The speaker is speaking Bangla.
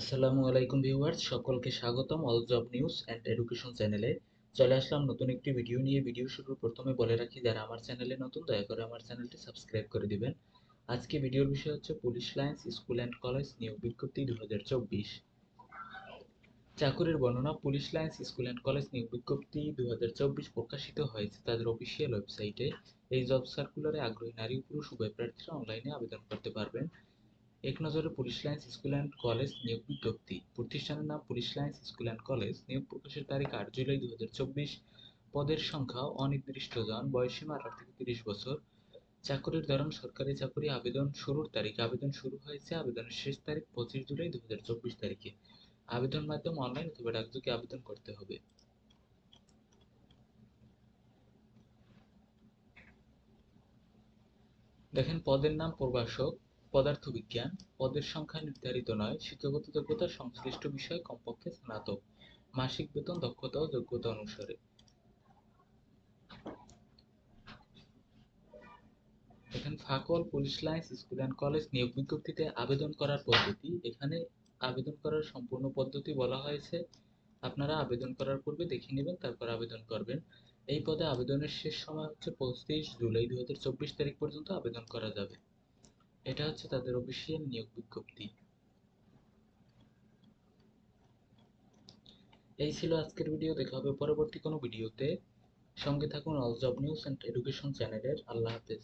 আসসালামু আলাইকুম ভিউয়ার্স, সকলকে স্বাগতম all job news and education চ্যানেলে চলে আসলাম নতুন একটি ভিডিও নিয়ে। ভিডিও শুরুর প্রথমে বলে রাখি, যারা আমার চ্যানেলে নতুন, দয়া করে আমার চ্যানেলটি সাবস্ক্রাইব করে দিবেন। আজকে ভিডিওর বিষয় হচ্ছে police lines school and college নিয়োগ বিজ্ঞপ্তি দু হাজার চব্বিশ। চাকুরির বর্ণনা police lines school and college নিয়োগ বিজ্ঞপ্তি দু হাজার চব্বিশ প্রকাশিত হয়েছে তাদের অফিসিয়াল ওয়েবসাইটে এই জব সার্কুলারে আগ্রহী নারী পুরুষ উভয় প্রার্থীরা অনলাইনে আবেদন করতে পারবেন। এক নজরে police lines school and college নিয়োগ বিজ্ঞপ্তি। প্রতিষ্ঠানের নাম police lines school and college. নিয়োগ প্রকাশের তারিখ আট জুলাই দুই হাজার চব্বিশ। পদের সংখ্যা অনির্দিষ্ট জন। বয়সীমা আঠারো থেকে তিরিশ বছর। চাকরির ধরন সরকারি চাকরি আবেদন শুরুর তারিখ। আবেদন শুরু হয়েছে আবেদনের শেষ তারিখ পঁচিশ জুলাই দু হাজার চব্বিশ তারিখে। আবেদন মাধ্যম অনলাইন অথবা ডাকযোগে আবেদন করতে হবে। দেখেন, পদের নাম প্রভাষক পদার্থবিজ্ঞান পদের সংখ্যা নির্ধারিত নয়, শিক্ষাগত যোগ্যতা সংশ্লিষ্ট বিষয়ে কমপক্ষে স্নাতক, মাসিক বেতন, দক্ষতা ও যোগ্যতা অনুসারে। এখানে ফাকল, police lines, school and college নিয়োগ বিজ্ঞপ্তিতে আবেদন করার পদ্ধতি। এখানে আবেদন করার সম্পূর্ণ পদ্ধতি বলা হয়েছে। আপনারা আবেদন করার পূর্বে দেখে নেবেন, তারপর আবেদন করবেন। এই পদে আবেদনের শেষ সময় হচ্ছে পঁচিশ জুলাই দুই হাজার চব্বিশ তারিখ পর্যন্ত আবেদন করা যাবে। এটা হচ্ছে তাদের অফিসিয়াল নিয়োগ বিজ্ঞপ্তি। এই ছিল আজকের ভিডিও দেখা হবে পরবর্তী কোনো ভিডিওতে সঙ্গে থাকুন all job news and education চ্যানেলের আল্লাহ হাফেজ।